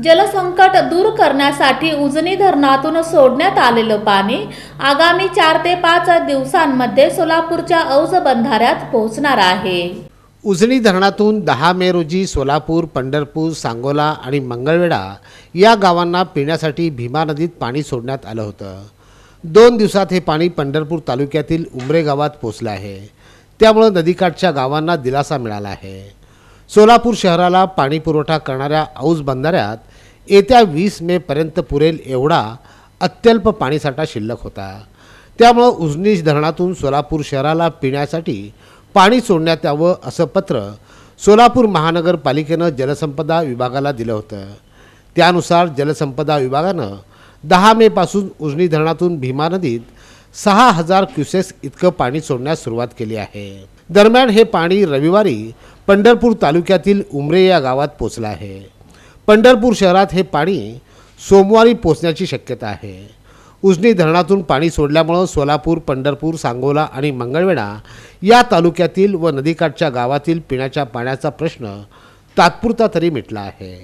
जलसंकट दूर करण्यासाठी उजनी धरणातून सोडण्यात आलेलं पाणी आगामी चार ते पाच दिवसांमध्ये सोलापूरच्या औज बंधाऱ्यात पोहोचणार आहे. उजनी धरणातून दहा मे रोजी सोलापूर पंढरपूर सांगोला आणि मंगळवेढा या गावांना पिण्यासाठी भीमा नदीत पाणी सोडण्यात आलं होतं. दोन दिवसात हे पाणी पंढरपूर तालुक्यातील उमरे गावात पोचलं आहे. त्यामुळं नदीकाठच्या गावांना दिलासा मिळाला आहे. सोलापूर शहराला पाणी पुरवठा करणाऱ्या औज बंधाऱ्यात येत्या वीस मेपर्यंत पुरेल एवढा अत्यल्प पाणीसाठा शिल्लक होता. त्यामुळं उजनी धरणातून सोलापूर शहराला पिण्यासाठी पाणी सोडण्यात यावं असं पत्र सोलापूर महानगरपालिकेनं जलसंपदा विभागाला दिलं होतं. त्यानुसार जलसंपदा विभागानं दहा मेपासून उजनी धरणातून भीमा नदीत सहा हजार क्युसेस इतकं पाणी सोडण्यास सुरुवात केली आहे. दरम्यान हे पाणी रविवारी पंढरपूर तालुक्यातील उमरे या गावात पोचलं आहे. पंढरपूर शहरात हे पाणी सोमवारी पोचण्याची शक्यता आहे. उजनी धरणातून पाणी सोडल्यामुळं सोलापूर पंढरपूर सांगोला आणि मंगळवेढा या तालुक्यातील व नदीकाठच्या गावातील पिण्याच्या पाण्याचा प्रश्न तात्पुरता तरी मिटला आहे.